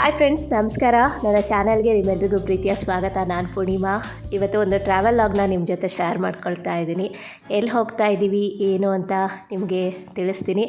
Hi friends ನಮಸ್ಕಾರ. ನನ್ನ ಚಾನಲ್ಗೆ ನಿಮ್ಮೆಲ್ರಿಗೂ ಪ್ರೀತಿಯ ಸ್ವಾಗತ. ನಾನು ಪೂರ್ಣಿಮಾ. ಇವತ್ತು ಒಂದು ಟ್ರಾವೆಲ್ ಲಾಗ್ನ ನಿಮ್ಮ ಜೊತೆ ಶೇರ್ ಮಾಡ್ಕೊಳ್ತಾ ಇದ್ದೀನಿ. ಎಲ್ಲಿ ಹೋಗ್ತಾ ಇದ್ದೀವಿ ಏನು ಅಂತ ನಿಮಗೆ ತಿಳಿಸ್ತೀನಿ.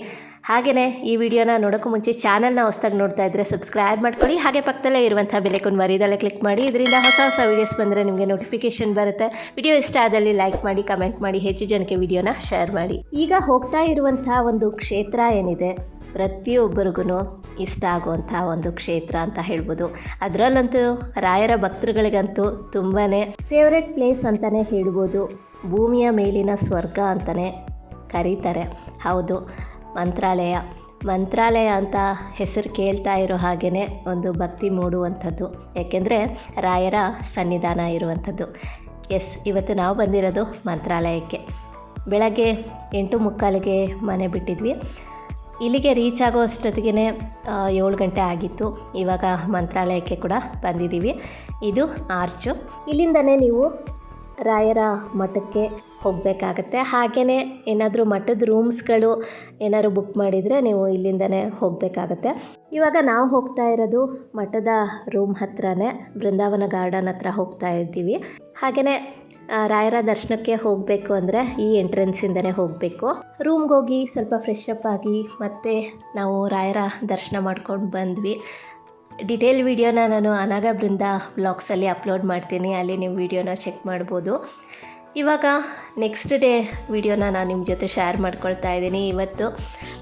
ಹಾಗೆಯೇ ಈ ವಿಡಿಯೋನ ನೋಡೋಕ್ಕೂ ಮುಂಚೆ ಚಾನಲ್ನ ಹೊಸ್ದಾಗಿ ನೋಡ್ತಾ ಇದ್ದರೆ ಸಬ್ಸ್ಕ್ರೈಬ್ ಮಾಡ್ಕೊಳ್ಳಿ. ಹಾಗೆ ಪಕ್ಕದಲ್ಲೇ ಇರುವಂಥ ಬೆಲೆಕೊಂಡು ಮರಿದಲ್ಲೇ ಕ್ಲಿಕ್ ಮಾಡಿ. ಇದರಿಂದ ಹೊಸ ಹೊಸ ವೀಡಿಯೋಸ್ ಬಂದರೆ ನಿಮಗೆ ನೋಟಿಫಿಕೇಶನ್ ಬರುತ್ತೆ. ವಿಡಿಯೋ ಇಷ್ಟ ಆದಲ್ಲಿ ಲೈಕ್ ಮಾಡಿ ಕಮೆಂಟ್ ಮಾಡಿ, ಹೆಚ್ಚು ಜನಕ್ಕೆ ವಿಡಿಯೋನ ಶೇರ್ ಮಾಡಿ. ಈಗ ಹೋಗ್ತಾ ಇರುವಂಥ ಒಂದು ಕ್ಷೇತ್ರ ಏನಿದೆ? ಪ್ರತಿಯೊಬ್ಬರಿಗೂ ಇಷ್ಟ ಆಗುವಂಥ ಒಂದು ಕ್ಷೇತ್ರ ಅಂತ ಹೇಳ್ಬೋದು. ಅದರಲ್ಲಂತೂ ರಾಯರ ಭಕ್ತರುಗಳಿಗಂತೂ ತುಂಬಾ ಫೇವ್ರೆಟ್ ಪ್ಲೇಸ್ ಅಂತಲೇ ಹೇಳ್ಬೋದು. ಭೂಮಿಯ ಮೇಲಿನ ಸ್ವರ್ಗ ಅಂತಲೇ ಕರೀತಾರೆ. ಹೌದು, ಮಂತ್ರಾಲಯ. ಮಂತ್ರಾಲಯ ಅಂತ ಹೆಸರು ಕೇಳ್ತಾ ಇರೋ ಹಾಗೆಯೇ ಒಂದು ಭಕ್ತಿ ಮೂಡುವಂಥದ್ದು. ಯಾಕೆಂದರೆ ರಾಯರ ಸನ್ನಿಧಾನ ಇರುವಂಥದ್ದು. ಎಸ್ ಇವತ್ತು ನಾವು ಬಂದಿರೋದು ಮಂತ್ರಾಲಯಕ್ಕೆ. ಬೆಳಗ್ಗೆ ಎಂಟು ಮುಕ್ಕಾಲಿಗೆ ಮನೆ ಬಿಟ್ಟಿದ್ವಿ. ಇಲ್ಲಿಗೆ ರೀಚ್ ಆಗೋ ಅಷ್ಟೊತ್ತಿಗೆ ಏಳು ಗಂಟೆ ಆಗಿತ್ತು. ಇವಾಗ ಮಂತ್ರಾಲಯಕ್ಕೆ ಕೂಡ ಬಂದಿದ್ದೀವಿ. ಇದು ಆರ್ಚು. ಇಲ್ಲಿಂದನೇ ನೀವು ರಾಯರ ಮಠಕ್ಕೆ ಹೋಗಬೇಕಾಗತ್ತೆ. ಹಾಗೆಯೇ ಏನಾದರೂ ಮಠದ ರೂಮ್ಸ್ಗಳು ಏನಾದರೂ ಬುಕ್ ಮಾಡಿದರೆ ನೀವು ಇಲ್ಲಿಂದನೇ ಹೋಗಬೇಕಾಗತ್ತೆ. ಇವಾಗ ನಾವು ಹೋಗ್ತಾ ಇರೋದು ಮಠದ ರೂಮ್ ಹತ್ರನೇ, ಬೃಂದಾವನ ಗಾರ್ಡನ್ ಹತ್ರ ಹೋಗ್ತಾ ಇದ್ದೀವಿ. ಹಾಗೆಯೇ ರಾಯರ ದರ್ಶನಕ್ಕೆ ಹೋಗಬೇಕು ಅಂದರೆ ಈ ಎಂಟ್ರೆನ್ಸಿಂದನೇ ಹೋಗಬೇಕು. ರೂಮ್ಗೆ ಹೋಗಿ ಸ್ವಲ್ಪ ಫ್ರೆಶ್ ಅಪ್ ಆಗಿ ಮತ್ತೆ ನಾವು ರಾಯರ ದರ್ಶನ ಮಾಡ್ಕೊಂಡು ಬಂದ್ವಿ. ಡಿಟೇಲ್ ವಿಡಿಯೋನ ನಾನು ಅನಾಗ ಬೃಂದ ಬ್ಲಾಗ್ಸಲ್ಲಿ ಅಪ್ಲೋಡ್ ಮಾಡ್ತೀನಿ. ಅಲ್ಲಿ ನೀವು ವಿಡಿಯೋನ ಚೆಕ್ ಮಾಡ್ಬೋದು. ಇವಾಗ ನೆಕ್ಸ್ಟ್ ಡೇ ವಿಡಿಯೋನ ನಾನು ನಿಮ್ಮ ಜೊತೆ ಶೇರ್ ಮಾಡ್ಕೊಳ್ತಾ ಇದ್ದೀನಿ. ಇವತ್ತು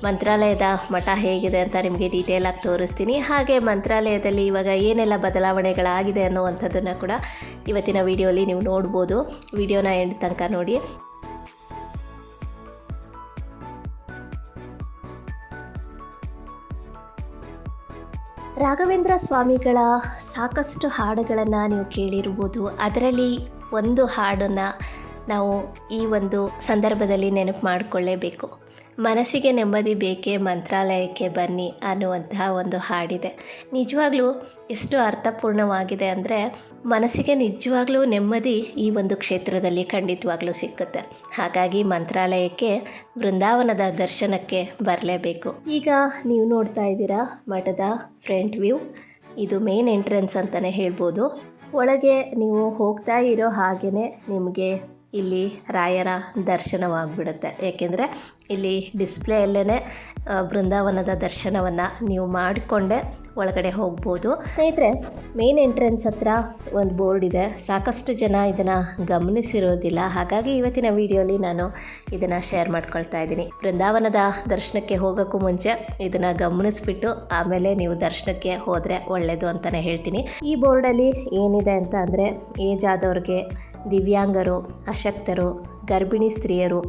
ಮಂತ್ರಾಲಯದ ಮಠ ಹೇಗಿದೆ ಅಂತ ನಿಮಗೆ ಡೀಟೇಲಾಗಿ ತೋರಿಸ್ತೀನಿ. ಹಾಗೆ ಮಂತ್ರಾಲಯದಲ್ಲಿ ಇವಾಗ ಏನೆಲ್ಲ ಬದಲಾವಣೆಗಳಾಗಿದೆ ಅನ್ನುವಂಥದ್ದನ್ನು ಕೂಡ ಇವತ್ತಿನ ವಿಡಿಯೋಲಿ ನೀವು ನೋಡ್ಬೋದು. ವಿಡಿಯೋನ ಎಂಡ್ ತನಕ ನೋಡಿ. ರಾಘವೇಂದ್ರ ಸ್ವಾಮಿಗಳ ಸಾಕಷ್ಟು ಹಾಡುಗಳನ್ನು ನೀವು ಕೇಳಿರ್ಬೋದು. ಅದರಲ್ಲಿ ಒಂದು ಹಾಡನ್ನು ನಾವು ಈ ಒಂದು ಸಂದರ್ಭದಲ್ಲಿ ನೆನಪು ಮಾಡಿಕೊಳ್ಳೇಬೇಕು. ಮನಸ್ಸಿಗೆ ನೆಮ್ಮದಿ ಬೇಕೇ, ಮಂತ್ರಾಲಯಕ್ಕೆ ಬನ್ನಿ ಅನ್ನುವಂತಹ ಒಂದು ಹಾಡಿದೆ. ನಿಜವಾಗ್ಲೂ ಎಷ್ಟು ಅರ್ಥಪೂರ್ಣವಾಗಿದೆ ಅಂದರೆ ಮನಸ್ಸಿಗೆ ನಿಜವಾಗ್ಲೂ ನೆಮ್ಮದಿ ಈ ಒಂದು ಕ್ಷೇತ್ರದಲ್ಲಿ ಖಂಡಿತವಾಗ್ಲೂ ಸಿಕ್ಕುತ್ತೆ. ಹಾಗಾಗಿ ಮಂತ್ರಾಲಯಕ್ಕೆ ಬೃಂದಾವನದ ದರ್ಶನಕ್ಕೆ ಬರಲೇಬೇಕು. ಈಗ ನೀವು ನೋಡ್ತಾ ಇದ್ದೀರಾ ಮಠದ ಫ್ರಂಟ್ ವ್ಯೂ. ಇದು ಮೇನ್ ಎಂಟ್ರೆನ್ಸ್ ಅಂತಲೇ ಹೇಳ್ಬೋದು. ಒಳಗೆ ನೀವು ಹೋಗ್ತಾ ಇರೋ ಹಾಗೆಯೇ ನಿಮಗೆ ಇಲ್ಲಿ ರಾಯರ ದರ್ಶನವಾಗ್ಬಿಡುತ್ತೆ. ಏಕೆಂದರೆ ಇಲ್ಲಿ ಡಿಸ್ಪ್ಲೇಯಲ್ಲೇ ಬೃಂದಾವನದ ದರ್ಶನವನ್ನು ನೀವು ಮಾಡಿಕೊಂಡೇ ಒಳಗಡೆ ಹೋಗ್ಬೋದು. ಸ್ನೇಹಿತರೆ ಮೇನ್ ಎಂಟ್ರೆನ್ಸ್ ಹತ್ರ ಒಂದು ಬೋರ್ಡ್ ಇದೆ. ಸಾಕಷ್ಟು ಜನ ಇದನ್ನು ಗಮನಿಸಿರೋದಿಲ್ಲ. ಹಾಗಾಗಿ ಇವತ್ತಿನ ವಿಡಿಯೋಲಿ ನಾನು ಇದನ್ನು ಶೇರ್ ಮಾಡ್ಕೊಳ್ತಾ ಇದ್ದೀನಿ. ಬೃಂದಾವನದ ದರ್ಶನಕ್ಕೆ ಹೋಗೋಕ್ಕೂ ಮುಂಚೆ ಇದನ್ನು ಗಮನಿಸ್ಬಿಟ್ಟು ಆಮೇಲೆ ನೀವು ದರ್ಶನಕ್ಕೆ ಹೋದರೆ ಒಳ್ಳೆಯದು ಅಂತಲೇ ಹೇಳ್ತೀನಿ. ಈ ಬೋರ್ಡಲ್ಲಿ ಏನಿದೆ ಅಂತ ಅಂದರೆ, ಏಜ್ ಆದವ್ರಿಗೆ ದಿವ್ಯಾಂಗರು, ಅಶಕ್ತರು, ಗರ್ಭಿಣಿ ಸ್ತ್ರೀಯರು,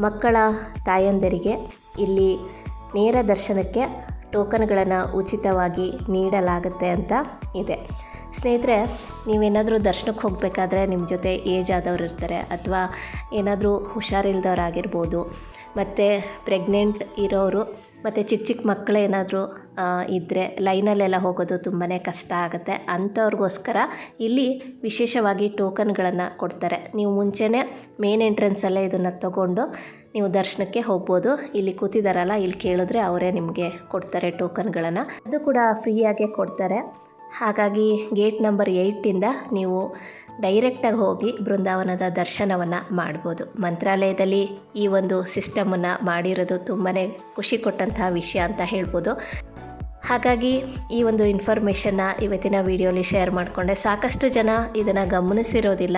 ಮಕ್ಕಳ ತಾಯಂದರಿಗೆ ಇಲ್ಲಿ ನೇರ ದರ್ಶನಕ್ಕೆ ಟೋಕನ್ಗಳನ್ನು ಉಚಿತವಾಗಿ ನೀಡಲಾಗುತ್ತೆ ಅಂತ ಇದೆ. ಸ್ನೇಹಿತರೆ, ನೀವೇನಾದರೂ ದರ್ಶನಕ್ಕೆ ಹೋಗಬೇಕಾದ್ರೆ ನಿಮ್ಮ ಜೊತೆ ಏಜ್ ಆದವ್ರು ಇರ್ತಾರೆ ಅಥವಾ ಏನಾದರೂ ಹುಷಾರಿಲ್ದವ್ರಾಗಿರ್ಬೋದು, ಮತ್ತು ಪ್ರೆಗ್ನೆಂಟ್ ಇರೋರು ಮತ್ತು ಚಿಕ್ಕ ಚಿಕ್ಕ ಮಕ್ಕಳೇನಾದರೂ ಇದ್ದರೆ ಲೈನಲ್ಲೆಲ್ಲ ಹೋಗೋದು ತುಂಬಾ ಕಷ್ಟ ಆಗುತ್ತೆ. ಅಂಥವ್ರಿಗೋಸ್ಕರ ಇಲ್ಲಿ ವಿಶೇಷವಾಗಿ ಟೋಕನ್ಗಳನ್ನು ಕೊಡ್ತಾರೆ. ನೀವು ಮುಂಚೆನೇ ಮೇನ್ ಎಂಟ್ರೆನ್ಸಲ್ಲೇ ಇದನ್ನು ತಗೊಂಡು ನೀವು ದರ್ಶನಕ್ಕೆ ಹೋಗ್ಬೋದು. ಇಲ್ಲಿ ಕೂತಿದಾರಲ್ಲ, ಇಲ್ಲಿ ಕೇಳಿದ್ರೆ ಅವರೇ ನಿಮಗೆ ಕೊಡ್ತಾರೆ ಟೋಕನ್ಗಳನ್ನು. ಅದು ಕೂಡ ಫ್ರೀಯಾಗೇ ಕೊಡ್ತಾರೆ. ಹಾಗಾಗಿ ಗೇಟ್ ನಂಬರ್ ಏಯ್ಟಿಂದ ನೀವು ಡೈರೆಕ್ಟಾಗಿ ಹೋಗಿ ಬೃಂದಾವನದ ದರ್ಶನವನ್ನು ಮಾಡ್ಬೋದು. ಮಂತ್ರಾಲಯದಲ್ಲಿ ಈ ಒಂದು ಸಿಸ್ಟಮನ್ನು ಮಾಡಿರೋದು ತುಂಬಾ ಖುಷಿ ಕೊಟ್ಟಂತಹ ವಿಷಯ ಅಂತ ಹೇಳ್ಬೋದು. ಹಾಗಾಗಿ ಈ ಒಂದು ಇನ್ಫಾರ್ಮೇಷನ್ನ ಇವತ್ತಿನ ವಿಡಿಯೋಲಿ ಶೇರ್ ಮಾಡಿಕೊಂಡೆ. ಸಾಕಷ್ಟು ಜನ ಇದನ್ನು ಗಮನಿಸಿರೋದಿಲ್ಲ.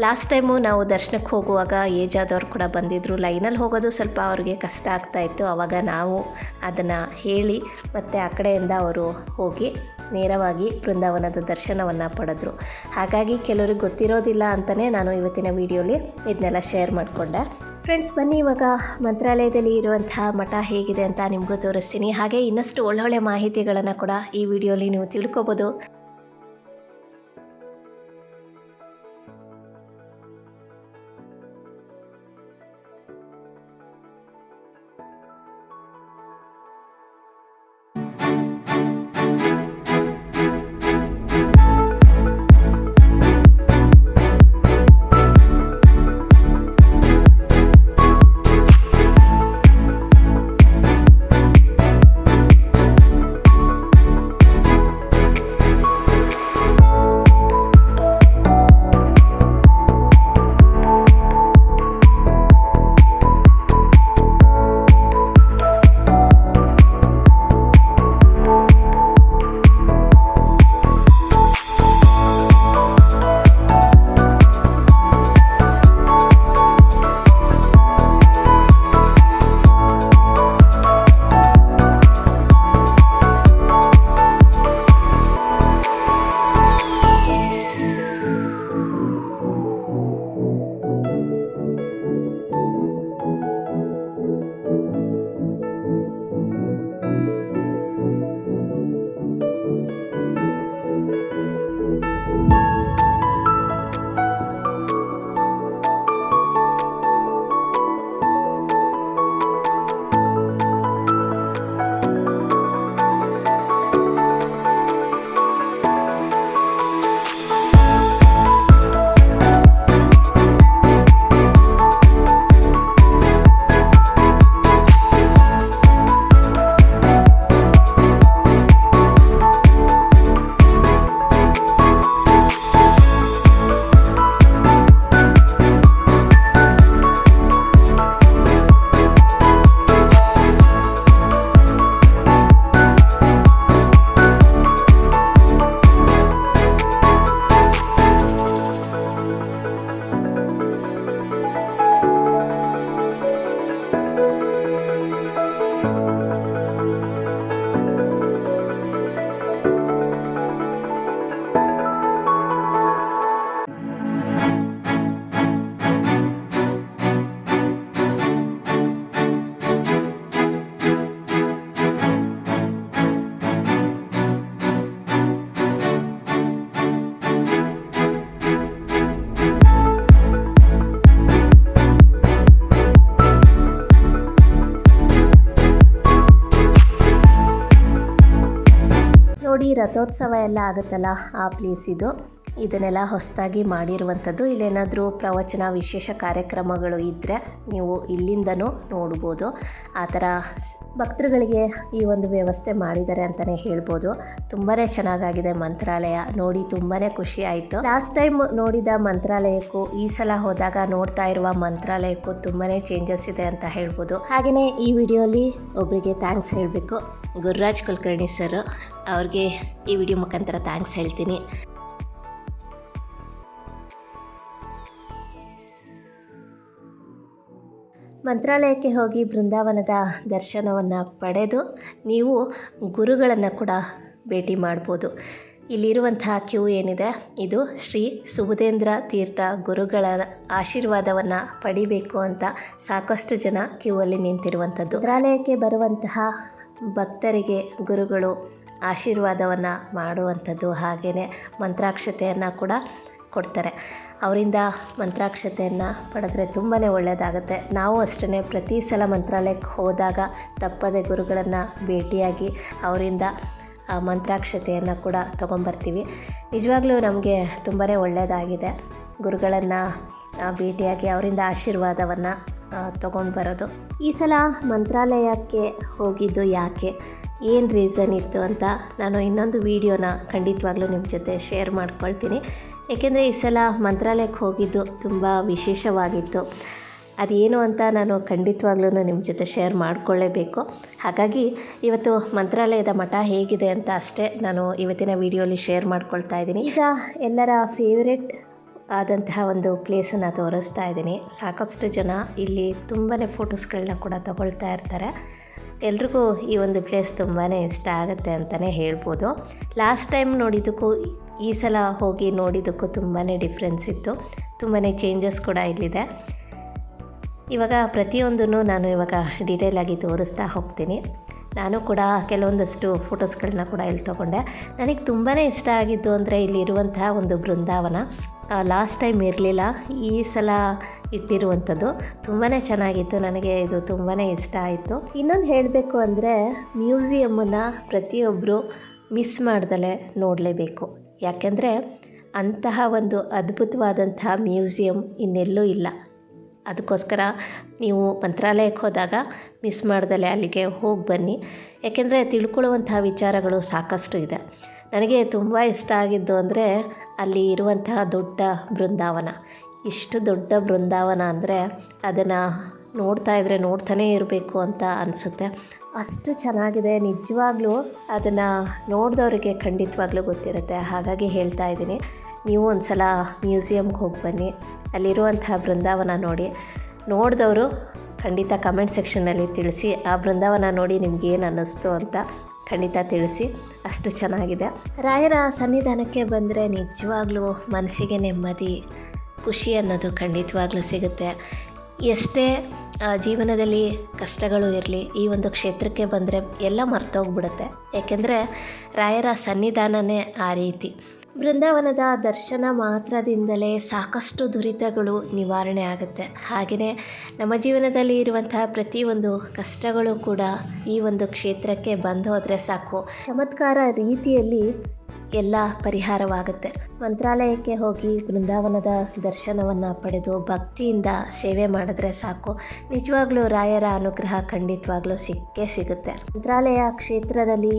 ಲಾಸ್ಟ್ ಟೈಮು ನಾವು ದರ್ಶನಕ್ಕೆ ಹೋಗುವಾಗ ಏಜ್ ಆದವ್ರು ಕೂಡ ಬಂದಿದ್ದರು ಲೈನಲ್ಲಿ ಹೋಗೋದು ಸ್ವಲ್ಪ ಅವ್ರಿಗೆ ಕಷ್ಟ ಆಗ್ತಾಯಿತ್ತು ಆವಾಗ ನಾವು ಅದನ್ನು ಹೇಳಿ ಮತ್ತು ಆ ಕಡೆಯಿಂದ ಅವರು ಹೋಗಿ ನೇರವಾಗಿ ಬೃಂದಾವನದ ದರ್ಶನವನ್ನು ಪಡೆದ್ರು. ಹಾಗಾಗಿ ಕೆಲವರಿಗೆ ಗೊತ್ತಿರೋದಿಲ್ಲ ಅಂತಲೇ ನಾನು ಇವತ್ತಿನ ವಿಡಿಯೋಲಿ ಇದನ್ನೆಲ್ಲ ಶೇರ್ ಮಾಡಿಕೊಂಡೆ. ಫ್ರೆಂಡ್ಸ್ ಬನ್ನಿ ಇವಾಗ ಮಂತ್ರಾಲಯದಲ್ಲಿ ಇರುವಂತಹ ಮಠ ಹೇಗಿದೆ ಅಂತ ನಿಮಗೂ ತೋರಿಸ್ತೀನಿ. ಹಾಗೆ ಇನ್ನಷ್ಟು ಒಳ್ಳೊಳ್ಳೆ ಮಾಹಿತಿಗಳನ್ನು ಕೂಡ ಈ ವಿಡಿಯೋಲಿ ನೀವು ತಿಳ್ಕೊಬೋದು. ರಥೋತ್ಸವ ಎಲ್ಲ ಆಗುತ್ತಲ್ಲ ಆ ಪ್ಲೇಸ್ ಇದು. ಇದನ್ನೆಲ್ಲ ಹೊಸದಾಗಿ ಮಾಡಿರುವಂಥದ್ದು. ಇಲ್ಲೇನಾದರೂ ಪ್ರವಚನ ವಿಶೇಷ ಕಾರ್ಯಕ್ರಮಗಳು ಇದ್ದರೆ ನೀವು ಇಲ್ಲಿಂದನೂ ನೋಡ್ಬೋದು. ಆ ಥರ ಭಕ್ತರುಗಳಿಗೆ ಈ ಒಂದು ವ್ಯವಸ್ಥೆ ಮಾಡಿದ್ದಾರೆ ಅಂತಲೇ ಹೇಳ್ಬೋದು. ತುಂಬಾ ಚೆನ್ನಾಗಾಗಿದೆ ಮಂತ್ರಾಲಯ. ನೋಡಿ ತುಂಬಾ ಖುಷಿ ಆಯಿತು. ಲಾಸ್ಟ್ ಟೈಮ್ ನೋಡಿದ ಮಂತ್ರಾಲಯಕ್ಕೂ, ಈ ಸಲ ಹೋದಾಗ ನೋಡ್ತಾ ಇರುವ ಮಂತ್ರಾಲಯಕ್ಕೂ ತುಂಬಾ ಚೇಂಜಸ್ ಇದೆ ಅಂತ ಹೇಳ್ಬೋದು. ಹಾಗೆಯೇ ಈ ವಿಡಿಯೋಲಿ ಒಬ್ಬರಿಗೆ ಥ್ಯಾಂಕ್ಸ್ ಹೇಳಬೇಕು. ಗುರುರಾಜ್ ಕುಲಕರ್ಣಿ ಸರ್ ಅವ್ರಿಗೆ ಈ ವಿಡಿಯೋ ಮುಖಾಂತರ ಥ್ಯಾಂಕ್ಸ್ ಹೇಳ್ತೀನಿ. ಮಂತ್ರಾಲಯಕ್ಕೆ ಹೋಗಿ ಬೃಂದಾವನದ ದರ್ಶನವನ್ನು ಪಡೆದು ನೀವು ಗುರುಗಳನ್ನು ಕೂಡ ಭೇಟಿ ಮಾಡ್ಬೋದು. ಇಲ್ಲಿರುವಂತಹ ಕ್ಯೂ ಏನಿದೆ? ಇದು ಶ್ರೀ ಸುಬುಧೇಂದ್ರ ತೀರ್ಥ ಗುರುಗಳ ಆಶೀರ್ವಾದವನ್ನು ಪಡಿಬೇಕು ಅಂತ ಸಾಕಷ್ಟು ಜನ ಕ್ಯೂ ಅಲ್ಲಿ ನಿಂತಿರುವಂಥದ್ದು. ಮಂತ್ರಾಲಯಕ್ಕೆ ಬರುವಂತಹ ಭಕ್ತರಿಗೆ ಗುರುಗಳು ಆಶೀರ್ವಾದವನ್ನು ಮಾಡುವಂಥದ್ದು ಹಾಗೆಯೇ ಮಂತ್ರಾಕ್ಷತೆಯನ್ನು ಕೂಡ ಕೊಡ್ತಾರೆ. ಅವರಿಂದ ಮಂತ್ರಾಕ್ಷತೆಯನ್ನು ಪಡೆದ್ರೆ ತುಂಬಾ ಒಳ್ಳೆಯದಾಗುತ್ತೆ ನಾವು ಅಷ್ಟೇ ಪ್ರತಿ ಸಲ ಮಂತ್ರಾಲಯಕ್ಕೆ ಹೋದಾಗ ತಪ್ಪದೆ ಗುರುಗಳನ್ನು ಭೇಟಿಯಾಗಿ ಅವರಿಂದ, ಆ, ಮಂತ್ರಾಕ್ಷತೆಯನ್ನು ಕೂಡ ತೊಗೊಂಬರ್ತೀವಿ. ನಿಜವಾಗ್ಲೂ ನಮಗೆ ತುಂಬಾ ಒಳ್ಳೆಯದಾಗಿದೆ ಗುರುಗಳನ್ನು ಭೇಟಿಯಾಗಿ ಅವರಿಂದ ಆಶೀರ್ವಾದವನ್ನು ತೊಗೊಂಡು ಬರೋದು ಈ ಸಲ ಮಂತ್ರಾಲಯಕ್ಕೆ ಹೋಗಿದ್ದು ಯಾಕೆ? ಏನು ರೀಸನ್ ಇತ್ತು ಅಂತ ನಾನು ಇನ್ನೊಂದು ವೀಡಿಯೋನ ಖಂಡಿತವಾಗ್ಲೂ ನಿಮ್ಮ ಜೊತೆ ಶೇರ್ ಮಾಡ್ಕೊಳ್ತೀನಿ. ಏಕೆಂದರೆ ಈ ಸಲ ಮಂತ್ರಾಲಯಕ್ಕೆ ಹೋಗಿದ್ದು ತುಂಬ ವಿಶೇಷವಾಗಿತ್ತು. ಅದೇನು ಅಂತ ನಾನು ಖಂಡಿತವಾಗ್ಲೂ ನಿಮ್ಮ ಜೊತೆ ಶೇರ್ ಮಾಡಿಕೊಳ್ಳೇಬೇಕು. ಹಾಗಾಗಿ ಇವತ್ತು ಮಂತ್ರಾಲಯದ ಮಠ ಹೇಗಿದೆ ಅಂತ ಅಷ್ಟೇ ನಾನು ಇವತ್ತಿನ ವಿಡಿಯೋಲಿ ಶೇರ್ ಮಾಡ್ಕೊಳ್ತಾ ಇದ್ದೀನಿ. ಈಗ ಎಲ್ಲರ ಫೇವ್ರೆಟ್ ಆದಂತಹ ಒಂದು ಪ್ಲೇಸನ್ನು ತೋರಿಸ್ತಾ ಇದ್ದೀನಿ. ಸಾಕಷ್ಟು ಜನ ಇಲ್ಲಿ ತುಂಬಾ ಫೋಟೋಸ್ಗಳನ್ನ ಕೂಡ ತಗೊಳ್ತಾ ಇರ್ತಾರೆ. ಎಲ್ರಿಗೂ ಈ ಒಂದು ಪ್ಲೇಸ್ ತುಂಬಾ ಇಷ್ಟ ಆಗುತ್ತೆ ಅಂತಲೇ ಹೇಳ್ಬೋದು. ಲಾಸ್ಟ್ ಟೈಮ್ ನೋಡಿದ್ದಕ್ಕೂ ಈ ಸಲ ಹೋಗಿ ನೋಡಿದ್ದಕ್ಕೂ ತುಂಬಾ ಡಿಫ್ರೆನ್ಸ್ ಇತ್ತು. ತುಂಬಾ ಚೇಂಜಸ್ ಕೂಡ ಇಲ್ಲಿದೆ. ಇವಾಗ ಪ್ರತಿಯೊಂದನ್ನು ನಾನು ಇವಾಗ ಡೀಟೇಲ್ ಆಗಿ ತೋರಿಸ್ತಾ ಹೋಗ್ತೀನಿ. ನಾನು ಕೂಡ ಕೆಲವೊಂದಷ್ಟು ಫೋಟೋಸ್ಗಳನ್ನ ಕೂಡ ಇಲ್ಲಿ ತೊಗೊಂಡೆ. ನನಗೆ ತುಂಬಾ ಇಷ್ಟ ಆಗಿದ್ದು ಅಂದರೆ ಇಲ್ಲಿರುವಂತಹ ಒಂದು ಬೃಂದಾವನ. ಲಾಸ್ಟ್ ಟೈಮ್ ಇರಲಿಲ್ಲ, ಈ ಸಲ ಇಟ್ಟಿರುವಂಥದ್ದು. ತುಂಬಾ ಚೆನ್ನಾಗಿತ್ತು, ನನಗೆ ಇದು ತುಂಬಾ ಇಷ್ಟ ಆಯಿತು. ಇನ್ನೊಂದು ಹೇಳಬೇಕು ಅಂದರೆ ಮ್ಯೂಸಿಯಮ್ಮನ್ನು ಪ್ರತಿಯೊಬ್ಬರು ಮಿಸ್ ಮಾಡ್ದಲೇ ನೋಡಲೇಬೇಕು. ಯಾಕೆಂದರೆ ಅಂತಹ ಒಂದು ಅದ್ಭುತವಾದಂತಹ ಮ್ಯೂಸಿಯಂ ಇನ್ನೆಲ್ಲೂ ಇಲ್ಲ. ಅದಕ್ಕೋಸ್ಕರ ನೀವು ಮಂತ್ರಾಲಯಕ್ಕೆ ಹೋದಾಗ ಮಿಸ್ ಮಾಡ್ದಲೆ ಅಲ್ಲಿಗೆ ಹೋಗಿ ಬನ್ನಿ. ಯಾಕೆಂದರೆ ತಿಳ್ಕೊಳ್ಳುವಂತಹ ವಿಚಾರಗಳು ಸಾಕಷ್ಟು ಇದೆ. ನನಗೆ ತುಂಬ ಇಷ್ಟ ಆಗಿದ್ದು ಅಂದರೆ ಅಲ್ಲಿ ಇರುವಂತಹ ದೊಡ್ಡ ಬೃಂದಾವನ. ಇಷ್ಟು ದೊಡ್ಡ ಬೃಂದಾವನ ಅಂದರೆ ಅದನ್ನು ನೋಡ್ತಾ ಇದ್ದರೆ ನೋಡ್ತಾನೇ ಇರಬೇಕು ಅಂತ ಅನಿಸುತ್ತೆ. ಅಷ್ಟು ಚೆನ್ನಾಗಿದೆ, ನಿಜವಾಗ್ಲೂ ಅದನ್ನು ನೋಡಿದವ್ರಿಗೆ ಖಂಡಿತವಾಗ್ಲೂ ಗೊತ್ತಿರುತ್ತೆ. ಹಾಗಾಗಿ ಹೇಳ್ತಾ ಇದ್ದೀನಿ, ನೀವು ಒಂದು ಸಲ ಮ್ಯೂಸಿಯಮ್ಗೆ ಹೋಗಿ ಬನ್ನಿ. ಅಲ್ಲಿರುವಂತಹ ಬೃಂದಾವನ ನೋಡಿ. ನೋಡಿದವರು ಖಂಡಿತ ಕಮೆಂಟ್ ಸೆಕ್ಷನಲ್ಲಿ ತಿಳಿಸಿ, ಆ ಬೃಂದಾವನ ನೋಡಿ ನಿಮ್ಗೆ ಏನು ಅನ್ನಿಸ್ತು ಅಂತ ಖಂಡಿತ ತಿಳಿಸಿ. ಅಷ್ಟು ಚೆನ್ನಾಗಿದೆ. ರಾಯರ ಸನ್ನಿಧಾನಕ್ಕೆ ಬಂದರೆ ನಿಜವಾಗ್ಲೂ ಮನಸ್ಸಿಗೆ ನೆಮ್ಮದಿ, ಖುಷಿ ಅನ್ನೋದು ಖಂಡಿತವಾಗ್ಲೂ ಸಿಗುತ್ತೆ. ಎಷ್ಟೇ ಜೀವನದಲ್ಲಿ ಕಷ್ಟಗಳು ಇರಲಿ, ಈ ಒಂದು ಕ್ಷೇತ್ರಕ್ಕೆ ಬಂದರೆ ಎಲ್ಲ ಮರ್ತೋಗ್ಬಿಡುತ್ತೆ. ಯಾಕೆಂದರೆ ರಾಯರ ಸನ್ನಿಧಾನನೇ ಆ ರೀತಿ. ಬೃಂದಾವನದ ದರ್ಶನ ಮಾತ್ರದಿಂದಲೇ ಸಾಕಷ್ಟು ದುರಿತಗಳು ನಿವಾರಣೆ ಆಗುತ್ತೆ. ಹಾಗೆಯೇ ನಮ್ಮ ಜೀವನದಲ್ಲಿ ಇರುವಂತಹ ಪ್ರತಿಯೊಂದು ಕಷ್ಟಗಳು ಕೂಡ ಈ ಒಂದು ಕ್ಷೇತ್ರಕ್ಕೆ ಬಂದು ಹೋದರೆ ಸಾಕು. ಚಮತ್ಕಾರ ರೀತಿಯಲ್ಲಿ ಎಲ್ಲ ಪರಿಹಾರವಾಗುತ್ತೆ. ಮಂತ್ರಾಲಯಕ್ಕೆ ಹೋಗಿ ಬೃಂದಾವನದ ದರ್ಶನವನ್ನು ಪಡೆದು ಭಕ್ತಿಯಿಂದ ಸೇವೆ ಮಾಡಿದ್ರೆ ಸಾಕು. ನಿಜವಾಗ್ಲೂ ರಾಯರ ಅನುಗ್ರಹ ಖಂಡಿತವಾಗ್ಲೂ ಸಿಕ್ಕೇ ಸಿಗುತ್ತೆ. ಮಂತ್ರಾಲಯ ಕ್ಷೇತ್ರದಲ್ಲಿ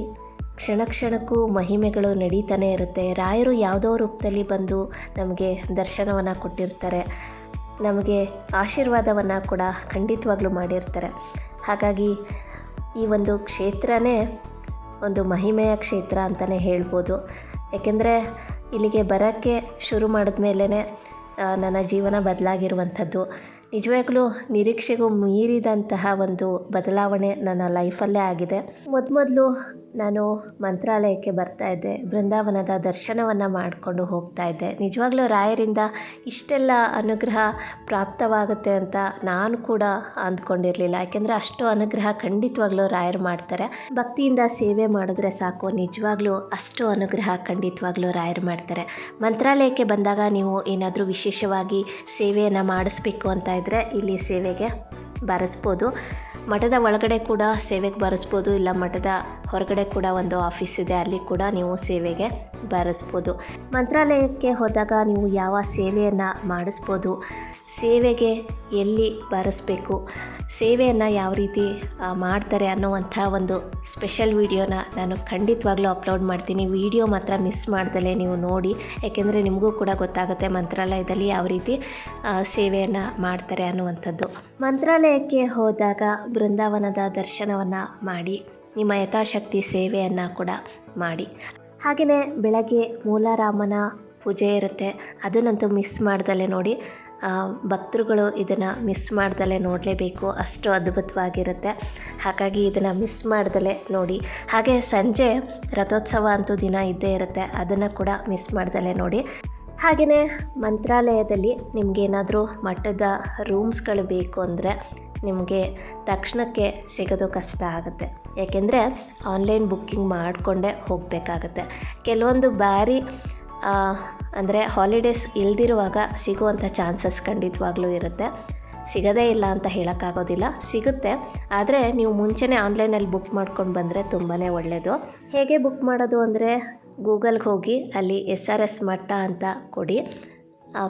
ಕ್ಷಣ ಕ್ಷಣಕ್ಕೂ ಮಹಿಮೆಗಳು ನಡೀತಾನೆ ಇರುತ್ತೆ. ರಾಯರು ಯಾವುದೋ ರೂಪದಲ್ಲಿ ಬಂದು ನಮಗೆ ದರ್ಶನವನ್ನು ಕೊಟ್ಟಿರ್ತಾರೆ. ನಮಗೆ ಆಶೀರ್ವಾದವನ್ನು ಕೂಡ ಖಂಡಿತವಾಗ್ಲೂ ಮಾಡಿರ್ತಾರೆ. ಹಾಗಾಗಿ ಈ ಒಂದು ಕ್ಷೇತ್ರನೇ ಒಂದು ಮಹಿಮೆಯ ಕ್ಷೇತ್ರ ಅಂತಲೇ ಹೇಳ್ಬೋದು. ಏಕೆಂದರೆ ಇಲ್ಲಿಗೆ ಬರೋಕ್ಕೆ ಶುರು ಮಾಡಿದ್ಮೇಲೆ ನನ್ನ ಜೀವನ ಬದಲಾಗಿರುವಂಥದ್ದು. ನಿಜವಾಗ್ಲೂ ನಿರೀಕ್ಷೆಗೂ ಮೀರಿದಂತಹ ಒಂದು ಬದಲಾವಣೆ ನನ್ನ ಲೈಫಲ್ಲೇ ಆಗಿದೆ. ಮೊದಮೊದಲು ನಾನು ಮಂತ್ರಾಲಯಕ್ಕೆ ಬರ್ತಾ ಇದ್ದೆ. ಬೃಂದಾವನದ ದರ್ಶನವನ್ನು ಮಾಡಿಕೊಂಡು ಹೋಗ್ತಾ ಇದ್ದೆ. ನಿಜವಾಗ್ಲೂ ರಾಯರಿಂದ ಇಷ್ಟೆಲ್ಲ ಅನುಗ್ರಹ ಪ್ರಾಪ್ತವಾಗುತ್ತೆ ಅಂತ ನಾನು ಕೂಡ ಅಂದ್ಕೊಂಡಿರಲಿಲ್ಲ. ಯಾಕೆಂದರೆ ಅಷ್ಟು ಅನುಗ್ರಹ ಖಂಡಿತವಾಗ್ಲೂ ರಾಯರು ಮಾಡ್ತಾರೆ. ಭಕ್ತಿಯಿಂದ ಸೇವೆ ಮಾಡಿದ್ರೆ ಸಾಕು. ನಿಜವಾಗ್ಲೂ ಅಷ್ಟು ಅನುಗ್ರಹ ಖಂಡಿತವಾಗ್ಲೂ ರಾಯರು ಮಾಡ್ತಾರೆ. ಮಂತ್ರಾಲಯಕ್ಕೆ ಬಂದಾಗ ನೀವು ಏನಾದರೂ ವಿಶೇಷವಾಗಿ ಸೇವೆಯನ್ನು ಮಾಡಿಸ್ಬೇಕು ಅಂತ ಇದ್ದರೆ ಇಲ್ಲಿ ಸೇವೆಗೆ ಬಾರಿಸ್ಬೋದು. ಮಠದ ಒಳಗಡೆ ಕೂಡ ಸೇವೆಗೆ ಬರೆಸ್ಬೋದು ಇಲ್ಲ ಮಠದ ಹೊರಗಡೆ ಕೂಡ ಒಂದು ಆಫೀಸ್ ಇದೆ. ಅಲ್ಲಿ ಕೂಡ ನೀವು ಸೇವೆಗೆ ಬಾರಿಸ್ಬೋದು. ಮಂತ್ರಾಲಯಕ್ಕೆ ಹೋದಾಗ ನೀವು ಯಾವ ಸೇವೆಯನ್ನು ಮಾಡಿಸ್ಬೋದು? ಸೇವೆಗೆ ಎಲ್ಲಿ ಬಾರಿಸ್ಬೇಕು? ಸೇವೆಯನ್ನು ಯಾವ ರೀತಿ ಮಾಡ್ತಾರೆ ಅನ್ನುವಂಥ ಒಂದು ಸ್ಪೆಷಲ್ ವಿಡಿಯೋನ ನಾನು ಖಂಡಿತವಾಗ್ಲೂ ಅಪ್ಲೋಡ್ ಮಾಡ್ತೀನಿ. ವಿಡಿಯೋ ಮಾತ್ರ ಮಿಸ್ ಮಾಡ್ದಲೇ ನೀವು ನೋಡಿ. ಯಾಕೆಂದರೆ ನಿಮಗೂ ಕೂಡ ಗೊತ್ತಾಗುತ್ತೆ ಮಂತ್ರಾಲಯದಲ್ಲಿ ಯಾವ ರೀತಿ ಸೇವೆಯನ್ನು ಮಾಡ್ತಾರೆ ಅನ್ನುವಂಥದ್ದು. ಮಂತ್ರಾಲಯಕ್ಕೆ ಹೋದಾಗ ಬೃಂದಾವನದ ದರ್ಶನವನ್ನು ಮಾಡಿ. ನಿಮ್ಮ ಯಥಾಶಕ್ತಿ ಸೇವೆಯನ್ನು ಕೂಡ ಮಾಡಿ. ಹಾಗೆಯೇ ಬೆಳಗ್ಗೆ ಮೂಲಾರಾಮನ ಪೂಜೆ ಇರುತ್ತೆ. ಅದನ್ನಂತೂ ಮಿಸ್ ಮಾಡ್ದಲೇ ನೋಡಿ. ಭಕ್ತರುಗಳು ಇದನ್ನು ಮಿಸ್ ಮಾಡ್ದಲೇ ನೋಡಲೇಬೇಕು. ಅಷ್ಟು ಅದ್ಭುತವಾಗಿರುತ್ತೆ. ಹಾಗಾಗಿ ಇದನ್ನು ಮಿಸ್ ಮಾಡ್ದಲೇ ನೋಡಿ. ಹಾಗೆ ಸಂಜೆ ರಥೋತ್ಸವ ಅಂತೂ ದಿನ ಇದ್ದೇ ಇರುತ್ತೆ. ಅದನ್ನು ಕೂಡ ಮಿಸ್ ಮಾಡ್ದಲೇ ನೋಡಿ. ಹಾಗೆಯೇ ಮಂತ್ರಾಲಯದಲ್ಲಿ ನಿಮಗೇನಾದರೂ ಮಠದ ರೂಮ್ಸ್ಗಳು ಬೇಕು ಅಂದರೆ ನಿಮಗೆ ತಕ್ಷಣಕ್ಕೆ ಸಿಗೋದು ಕಷ್ಟ ಆಗುತ್ತೆ. ಯಾಕೆಂದರೆ ಆನ್ಲೈನ್ ಬುಕ್ಕಿಂಗ್ ಮಾಡಿಕೊಂಡೇ ಹೋಗಬೇಕಾಗತ್ತೆ. ಕೆಲವೊಂದು ಬಾರಿ ಅಂದರೆ ಹಾಲಿಡೇಸ್ ಇಲ್ದಿರುವಾಗ ಸಿಗುವಂಥ ಚಾನ್ಸಸ್ ಖಂಡಿತವಾಗ್ಲೂ ಇರುತ್ತೆ. ಸಿಗೋದೇ ಇಲ್ಲ ಅಂತ ಹೇಳೋಕ್ಕಾಗೋದಿಲ್ಲ. ಸಿಗುತ್ತೆ. ಆದರೆ ನೀವು ಮುಂಚೆನೇ ಆನ್ಲೈನಲ್ಲಿ ಬುಕ್ ಮಾಡ್ಕೊಂಡು ಬಂದರೆ ತುಂಬಾ ಒಳ್ಳೆಯದು ಹೇಗೆ ಬುಕ್ ಮಾಡೋದು ಅಂದರೆ ಗೂಗಲ್ಗೆ ಹೋಗಿ ಅಲ್ಲಿ ಎಸ್ ಆರ್ ಎಸ್ ಮಠ ಅಂತ ಕೊಡಿ.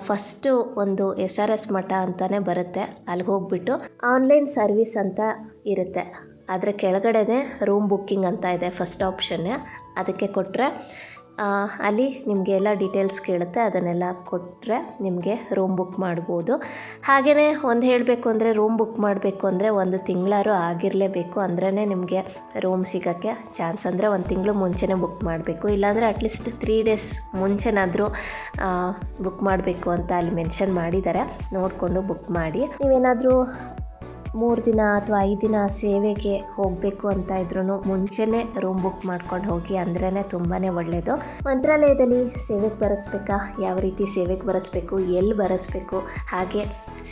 ಫಸ್ಟು ಒಂದು ಎಸ್ ಆರ್ ಎಸ್ ಮಠ ಅಂತಲೇ ಬರುತ್ತೆ. ಅಲ್ಲಿಗೆ ಹೋಗ್ಬಿಟ್ಟು ಆನ್ಲೈನ್ ಸರ್ವಿಸ್ ಅಂತ ಇರುತ್ತೆ. ಅದರ ಕೆಳಗಡೆನೇ ರೂಮ್ ಬುಕ್ಕಿಂಗ್ ಅಂತ ಇದೆ ಫಸ್ಟ್ ಆಪ್ಷನ್ನೇ ಅದಕ್ಕೆ ಕೊಟ್ಟರೆ ಅಲ್ಲಿ ನಿಮಗೆ ಎಲ್ಲ ಡೀಟೇಲ್ಸ್ ಕೇಳುತ್ತೆ, ಅದನ್ನೆಲ್ಲ ಕೊಟ್ಟರೆ ನಿಮಗೆ ರೂಮ್ ಬುಕ್ ಮಾಡ್ಬೋದು. ಹಾಗೆಯೇ ಒಂದು ಹೇಳಬೇಕು ಅಂದರೆ ರೂಮ್ ಬುಕ್ ಮಾಡಬೇಕು ಅಂದರೆ ಒಂದು ತಿಂಗಳಾರು ಆಗಿರಲೇಬೇಕು ಅಂದ್ರೇ ನಿಮಗೆ ರೂಮ್ ಸಿಗೋಕ್ಕೆ ಚಾನ್ಸ್ ಅಂದರೆ ಒಂದು ತಿಂಗಳು ಮುಂಚೆನೇ ಬುಕ್ ಮಾಡಬೇಕು. ಇಲ್ಲಾಂದರೆ ಅಟ್ಲೀಸ್ಟ್ ತ್ರೀ ಡೇಸ್ ಮುಂಚೆನಾದರೂ ಬುಕ್ ಮಾಡಬೇಕು ಅಂತ ಅಲ್ಲಿ ಮೆನ್ಷನ್ ಮಾಡಿದ್ದಾರೆ ನೋಡಿಕೊಂಡು ಬುಕ್ ಮಾಡಿ. ನೀವೇನಾದರೂ ಮೂರು ದಿನ ಅಥವಾ ಐದು ದಿನ ಸೇವೆಗೆ ಹೋಗಬೇಕು ಅಂತ ಇದ್ರೂ ಮುಂಚೆನೇ ರೂಮ್ ಬುಕ್ ಮಾಡ್ಕೊಂಡು ಹೋಗಿ ಅಂದ್ರೇ ತುಂಬಾ ಒಳ್ಳೆಯದು ಮಂತ್ರಾಲಯದಲ್ಲಿ ಸೇವೆಗೆ ಬರೆಸ್ಬೇಕಾ? ಯಾವ ರೀತಿ ಸೇವೆಗೆ ಬರೆಸ್ಬೇಕು? ಎಲ್ಲಿ ಬರೆಸ್ಬೇಕು? ಹಾಗೆ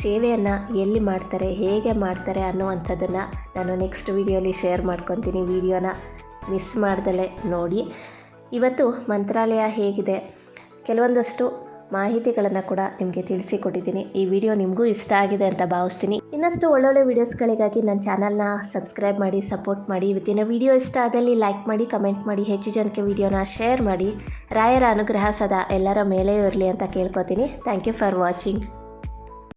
ಸೇವೆಯನ್ನು ಎಲ್ಲಿ ಮಾಡ್ತಾರೆ? ಹೇಗೆ ಮಾಡ್ತಾರೆ ಅನ್ನುವಂಥದ್ದನ್ನು ನಾನು ನೆಕ್ಸ್ಟ್ ವೀಡಿಯೋಲಿ ಶೇರ್ ಮಾಡ್ಕೊತೀನಿ. ವಿಡಿಯೋನ ಮಿಸ್ ಮಾಡ್ದಲೇ ನೋಡಿ. ಇವತ್ತು ಮಂತ್ರಾಲಯ ಹೇಗಿದೆ? ಕೆಲವೊಂದಷ್ಟು ಮಾಹಿತಿಗಳನ್ನು ಕೂಡ ನಿಮಗೆ ತಿಳಿಸಿಕೊಟ್ಟಿದ್ದೀನಿ. ಈ ವಿಡಿಯೋ ನಿಮಗೂ ಇಷ್ಟ ಆಗಿದೆ ಅಂತ ಭಾವಿಸ್ತೀನಿ. ಇನ್ನಷ್ಟು ಒಳ್ಳೊಳ್ಳೆ ವಿಡಿಯೋಸ್ಗಳಿಗಾಗಿ ನನ್ನ ಚಾನಲ್ನ ಸಬ್ಸ್ಕ್ರೈಬ್ ಮಾಡಿ, ಸಪೋರ್ಟ್ ಮಾಡಿ. ಇವತ್ತಿನ ವಿಡಿಯೋ ಇಷ್ಟ ಆದಲ್ಲಿ ಲೈಕ್ ಮಾಡಿ, ಕಮೆಂಟ್ ಮಾಡಿ, ಹೆಚ್ಚು ಜನಕ್ಕೆ ವಿಡಿಯೋನ ಶೇರ್ ಮಾಡಿ. ರಾಯರ ಅನುಗ್ರಹ ಸದಾ ಎಲ್ಲರ ಮೇಲೆ ಇರಲಿ ಅಂತ ಕೇಳ್ಕೊತೀನಿ. Thank you for watching.